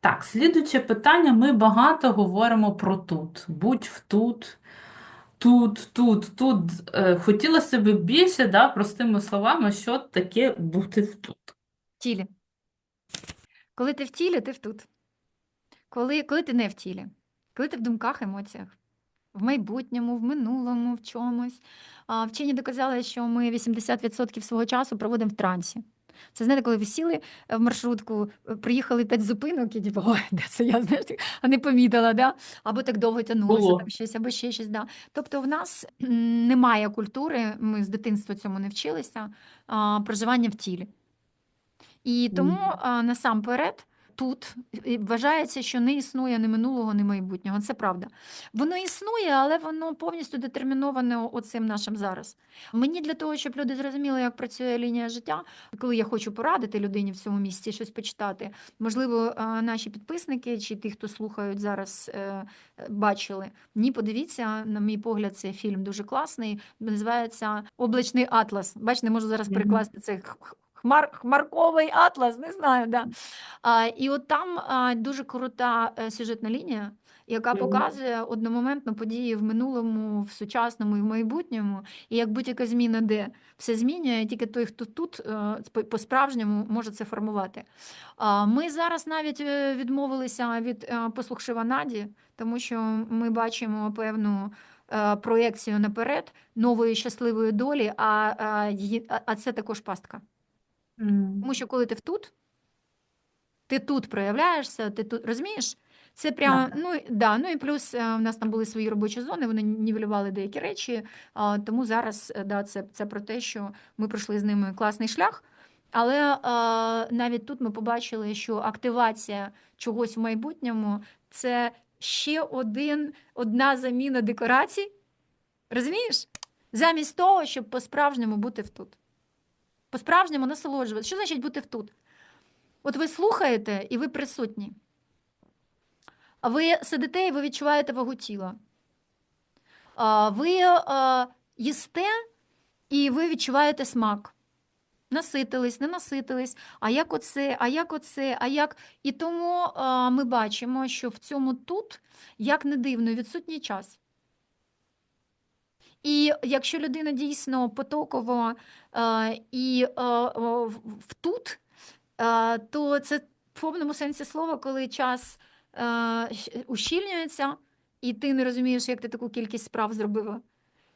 Так, слідуюче питання. Ми багато говоримо про тут. Будь в тут, тут, тут, тут. Е, Хотілося б більше, да, простими словами, що таке бути в тут. В тілі. Коли ти в тілі, ти в тут. Коли, коли ти не в тілі, коли ти в думках, емоціях, в майбутньому, в минулому, в чомусь. Вчені доказали, що ми 80% свого часу проводимо в трансі. Це знаєте, коли ви сіли е, в маршрутку, е, приїхали п'ять зупинок, і типу, ой, де це я, знаєш, а не помітила, да? або так довго тягнулося, там щось, або ще щось. Да. Тобто в нас немає культури, ми з дитинства цьому не вчилися, а, проживання в тілі. І тому а, насамперед тут і вважається, що не існує ні минулого, ні майбутнього. Це правда. Воно існує, але воно повністю детерміноване оцим нашим зараз. Мені для того, щоб люди зрозуміли, як працює лінія життя, коли я хочу порадити людині в цьому місці щось почитати, можливо, наші підписники чи ті, хто слухають зараз, е, е, бачили. Ні, подивіться, на мій погляд, цей фільм дуже класний. Називається Облачний атлас. Бач, не можу зараз перекласти це х- х- хмар, хмарковий атлас, не знаю. Да. А, і от там а, дуже крута е, сюжетна лінія, яка показує одномоментно події в минулому, в сучасному і в майбутньому. І як будь-яка зміна, де все змінює, тільки той, хто тут е, по- по-справжньому може це формувати. А, Ми зараз навіть е, відмовилися від е, послухшива Наді, тому що ми бачимо певну проекцію наперед нової щасливої долі, а, а- а це також пастка. Тому що коли ти в тут, ти тут проявляєшся, ти тут розумієш? Це прямо, Да. ну, да, ну і плюс е, в нас там були свої робочі зони, вони нівелювали деякі речі. Тому зараз е, да, це, це про те, що ми пройшли з ними класний шлях. Але е, навіть тут ми побачили, що активація чогось в майбутньому це ще один, одна заміна декорацій. Розумієш? Замість того, щоб по-справжньому бути в тут. По-справжньому насолоджуватися. Що значить бути тут? От ви слухаєте і ви присутні. А ви сидите і ви відчуваєте вагу тіла. А Ви а, їсте і ви відчуваєте смак. Наситились, не наситились, а як оце, а як оце, а як. І тому а, ми бачимо, що в цьому тут, як не дивно, відсутній час. І якщо людина дійсно потоково е, і е, в- в тут, е, то це в повному сенсі слова, коли час ущільнюється, і ти не розумієш, як ти таку кількість справ зробила.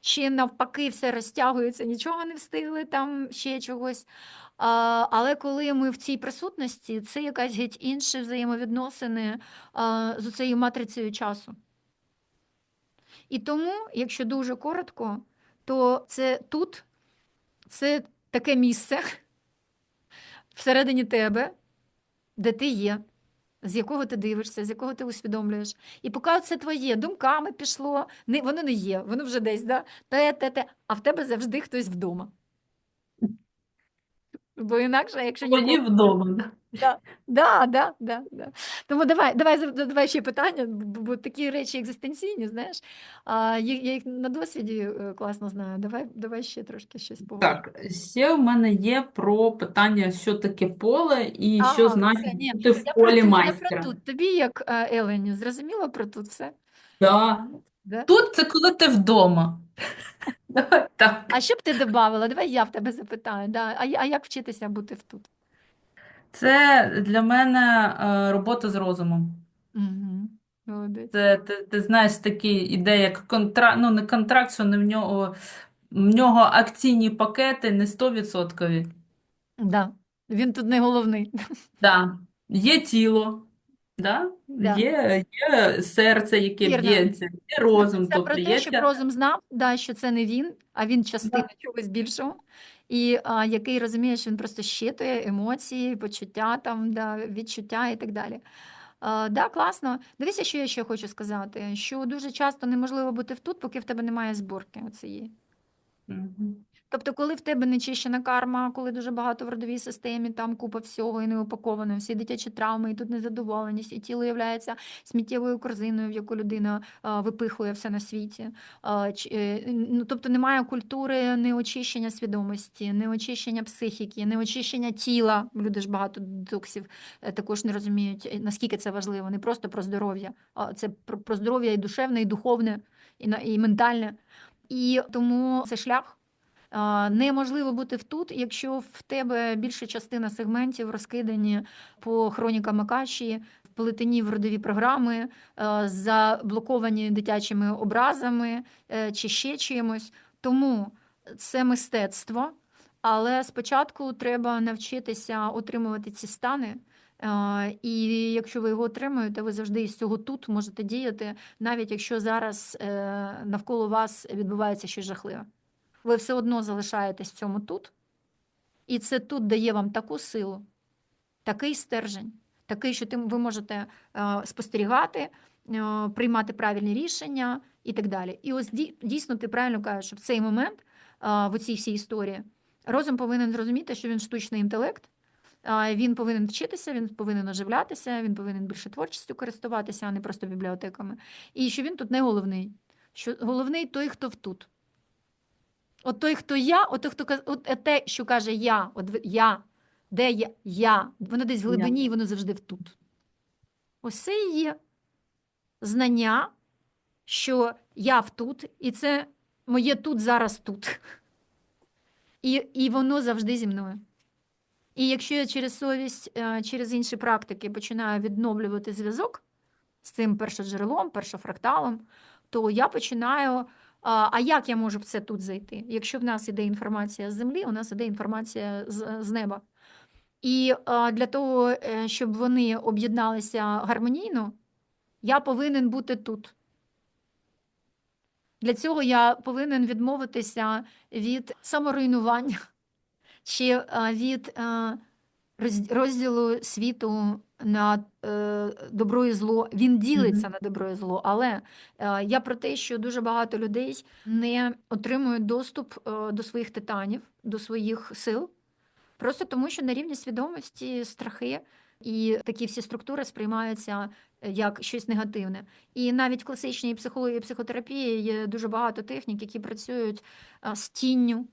Чи навпаки, все розтягується, нічого не встигли, там ще чогось. А, але коли ми в цій присутності, це якась геть інші взаємовідносини а, з цією матрицею часу. І тому, якщо дуже коротко, то це тут це таке місце всередині тебе, де ти є, з якого ти дивишся, з якого ти усвідомлюєш. І поки це твоє, думками пішло, не, воно не є, воно вже десь, да? те, те, те, а в тебе завжди хтось вдома. Бо інакше, якщо Мені вдома. да. Да, да, да, да. Тому давай, давай, давай ще питання, бо такі речі екзистенційні, знаєш, а, я їх на досвіді е, класно знаю. Давай, давай ще трошки щось поговоримо. Так, ще в мене є про питання, що таке поле і що Ага, все, значить ні, бути в я про полі тут, я про тут. Тобі, як е, Еленю, зрозуміло про тут все? Да. Да? Тут це коли ти вдома. Давай так. А що б ти додавала? Давай я в тебе запитаю. Да. А, я- а як вчитися бути в тут? Це для мене е, робота з розумом. Угу. Молодець. Це ти, ти знаєш такі ідеї, як контракт, ну не контракт, що не в нього, в нього акційні пакети не 100%. Да. Він тут не головний. Да. Є тіло, да? Да. Є, є серце, яке Вірно. б'ється, є розум, Це про тобто те, є щоб ця- розум знав, да, що це не він, а він частина Да. чогось більшого, і а, який розуміє, що він просто щитує емоції, почуття, там, да, відчуття і так далі. А, да, класно. Дивися, що я ще хочу сказати: що дуже часто неможливо бути в тут, поки в тебе немає зборки оцієї. Тобто, коли в тебе нечищена карма, коли дуже багато в родовій системі, там купа всього і не упаковано, всі дитячі травми, і тут незадоволеність, і тіло є сміттєвою корзиною, в яку людина випихує все на світі. Е, ну, тобто немає культури неочищення свідомості, неочищення психіки, неочищення тіла. Люди ж багато детоксів е, також не розуміють, е, наскільки це важливо. Не просто про здоров'я, це про здоров'я і душевне, і духовне, і, і ментальне. І тому це шлях. Неможливо бути в тут, якщо в тебе більша частина сегментів розкидані по хронікам Акаші, вплетені в родові програми, е, заблоковані дитячими образами е, чи ще чимось. Тому це мистецтво, але спочатку треба навчитися отримувати ці стани. Е, І якщо ви його отримуєте, ви завжди із цього тут можете діяти, навіть якщо зараз е, навколо вас відбувається щось жахливе ви все одно залишаєтесь цьому тут, і це тут дає вам таку силу, такий стержень, такий, що ви можете е, спостерігати, приймати правильні рішення і так далі. І ось дійсно ти правильно кажеш, що в цей момент в цій всій історії розум повинен зрозуміти, що він штучний інтелект. Він повинен вчитися, він повинен оживлятися, він повинен більше творчістю користуватися, а не просто бібліотеками. І що він тут не головний. Що головний той, хто тут. От той, хто я, от той, хто от е, те, що каже я, от я, де я, я, воно десь в глибині, і воно завжди тут. Ось це і є знання, що я в тут, і це моє тут зараз тут. І, і воно завжди зі мною. І якщо я через совість, е, через інші практики починаю відновлювати зв'язок з цим першоджерелом, першофракталом, то я починаю. А як я можу в це тут зайти? Якщо в нас іде інформація з землі, у нас іде інформація з, з неба. І для того, е, щоб вони об'єдналися гармонійно, я повинен бути тут. Для цього я повинен відмовитися від саморуйнування чи від розділу світу на е, добро і зло. Він ділиться на добро і зло, але е, я про те, що дуже багато людей не отримують доступ е, до своїх титанів, до своїх сил, просто тому, що на рівні свідомості страхи. І такі всі структури сприймаються е, як щось негативне. І навіть в класичній психології і психотерапії є дуже багато технік, які працюють з тінню,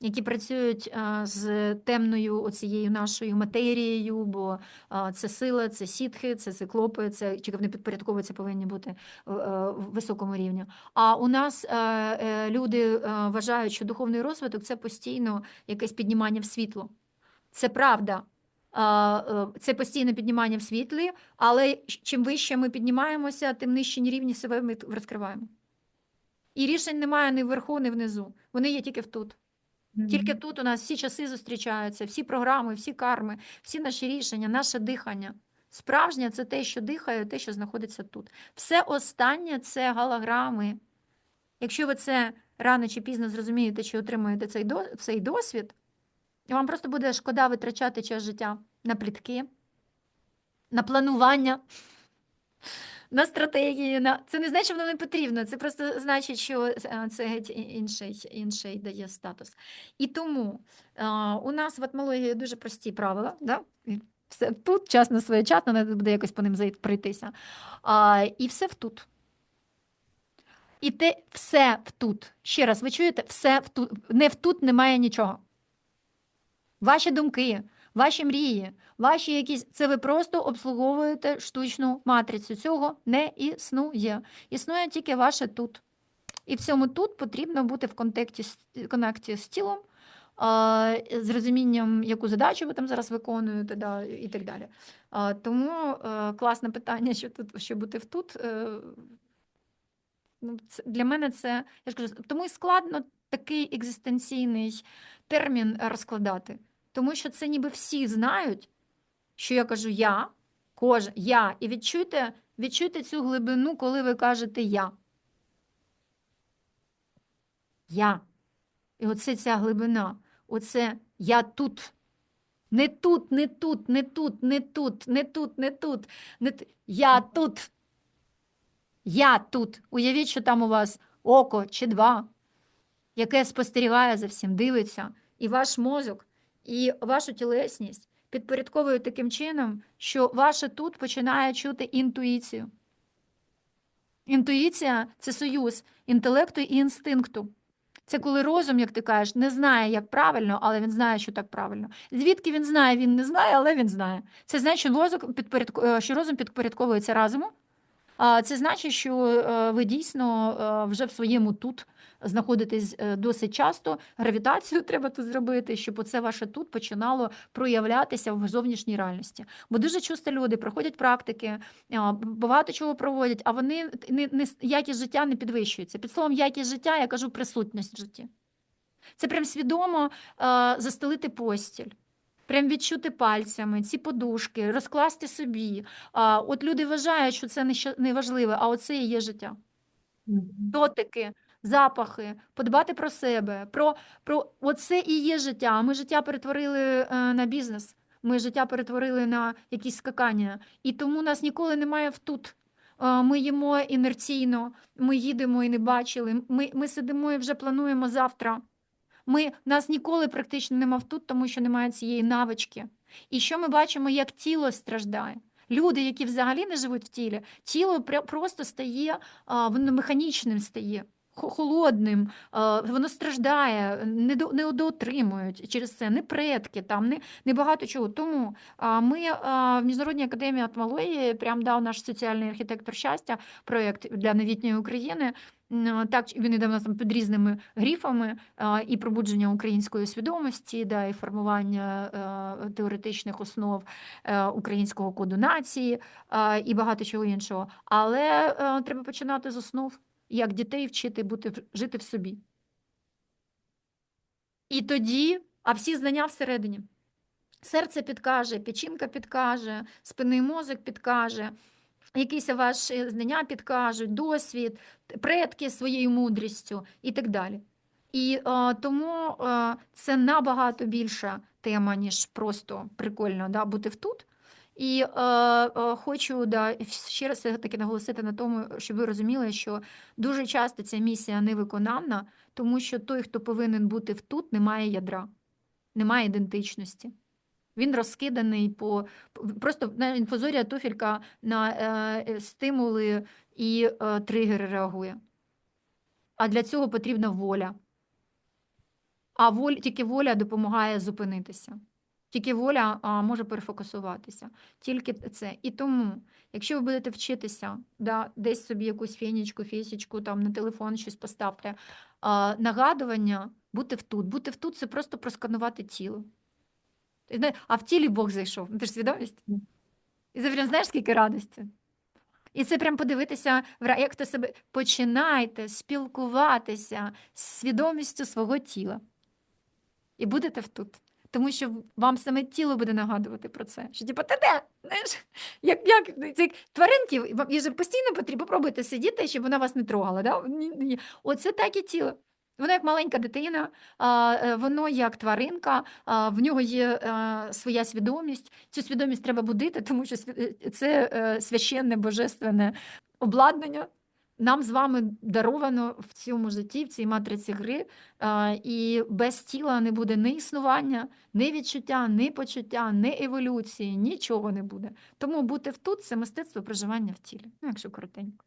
які працюють з темною оцією нашою матерією, бо це сила, це сітхи, це циклопи, це тільки вони підпорядковуються, повинні бути е, е, в високому рівні. А у нас е, люди вважають, що духовний розвиток це постійно якесь піднімання в світло. Це правда. Е, Це постійне піднімання в світлі, але чим вище ми піднімаємося, тим нижчі рівні себе ми розкриваємо. І рішень немає ні вверху, ні внизу. Вони є тільки тут. Тільки тут у нас всі часи зустрічаються, всі програми, всі карми, всі наші рішення, наше дихання. Справжнє це те, що дихає, те, що знаходиться тут. Все останнє це галаграми. Якщо ви це рано чи пізно зрозумієте, чи отримуєте цей, до- досвід, вам просто буде шкода витрачати час життя на плітки, на планування, на стратегії. На... Це не значить, що воно не потрібно. Це просто значить, що е, це геть інший, інший дає статус. І тому е, у нас в атмології дуже прості правила. Да? Все тут, часно своєчасно, треба буде якось по ним пройтися. А, і все в тут. І те все в тут. Ще раз, ви чуєте, все в тут. Не в тут немає нічого. Ваші думки, ваші мрії, ваші якісь. Це ви просто обслуговуєте штучну матрицю. Цього не існує. Існує тільки ваше тут. І в цьому тут потрібно бути в контакті з, коннекті з тілом, з розумінням, яку задачу ви там зараз виконуєте, да, і так далі. Тому е, класне питання, що тут що бути в тут. Е, ну, для мене це я ж кажу, тому і складно такий екзистенційний термін е, розкладати. Тому що це ніби всі знають, що я кажу я, кожен, я. І відчуйте, відчуйте цю глибину, коли ви кажете я. Я. І оце ця глибина. Оце я тут. Не тут, не тут, не тут, не тут, не тут, не тут. Не т- Я тут. Я тут. Уявіть, що там у вас око чи два. яке спостерігає за всім, дивиться, і ваш мозок, і вашу тілесність підпорядковують таким чином, що ваше тут починає чути інтуїцію. Інтуїція це союз інтелекту і інстинкту. Це коли розум, як ти кажеш, не знає, як правильно, але він знає, що так правильно. Звідки він знає, він не знає, але він знає. Це значить, що, підпорядку... е, розум підпорядковується разуму. Це значить, що е, ви дійсно е, вже в своєму тут знаходитесь е, досить часто. Гравітацію треба тут зробити, щоб оце ваше тут починало проявлятися в зовнішній реальності. Бо дуже часто люди проходять практики, багато чого проводять, а вони не, не якість життя не підвищується. Під словом, якість життя я кажу присутність в житті. Це прям свідомо застелити постіль. Прям відчути пальцями ці подушки, розкласти собі. А, от люди вважають, що це не, важливе, а оце і є життя. Дотики, запахи, подбати про себе, про, про оце і є життя. Ми життя перетворили е, на бізнес, ми життя перетворили на якісь скакання. І тому нас ніколи немає в тут. Ми їмо інерційно, ми їдемо і не бачили. Ми, ми сидимо і вже плануємо завтра. Ми, нас ніколи практично нема тут, тому що немає цієї навички. І що ми бачимо, як тіло страждає? Люди, які взагалі не живуть в тілі, тіло просто стає, воно механічним стає, хо- холодним, воно страждає, не, до, не через це, не предки, там, не, не багато чого. Тому ми в Міжнародній академії атмології прям дав наш соціальний архітектор щастя проєкт для новітньої України. Так, він іде в нас там під різними гріфами і пробудження української свідомості, да, і формування е, теоретичних основ е, українського коду нації і багато чого іншого. Але е, треба починати з основ, як дітей вчити бути жити в собі. І тоді, а всі знання всередині. Серце підкаже, печінка підкаже, спинний мозок підкаже, якісь ваші знання підкажуть, досвід, предки своєю мудрістю і так далі. І е, тому е, це набагато більша тема, ніж просто прикольно да, бути в тут. І е, е, хочу да, ще раз таки наголосити на тому, щоб ви розуміли, що дуже часто ця місія невиконанна, тому що той, хто повинен бути в тут, не має ядра, немає ідентичності. Він розкиданий по просто інфузорія туфелька на е, е, стимули і е, тригери реагує. А для цього потрібна воля. А воль, тільки воля допомагає зупинитися. Тільки воля а, може перефокусуватися. Тільки це. І тому, якщо ви будете вчитися, да, десь собі якусь фенічку, фісічку, там на телефон щось поставте, а, нагадування бути в тут. Бути в тут це просто просканувати тіло. А в тілі Бог зайшов. Ну, Ти ж свідомість? І це прям знаєш, скільки радості. І це прям подивитися, як хто себе починайте спілкуватися з свідомістю свого тіла. І будете в тут. Тому що вам саме тіло буде нагадувати про це. Що типу, ти де? Знаєш, як, як, це як тваринки, вам їй же постійно потрібно попробуйте сидіти, щоб вона вас не трогала. Да? Оце так і тіло. Воно як маленька дитина, е, воно як тваринка, в нього є е, своя свідомість. Цю свідомість треба будити, тому що е, це священне божественне обладнання. Нам з вами даровано в цьому житті, в цій матриці гри, і без тіла не буде ні існування, ні відчуття, ні почуття, ні еволюції, нічого не буде. Тому бути в тут це мистецтво проживання в тілі. Ну, якщо коротенько.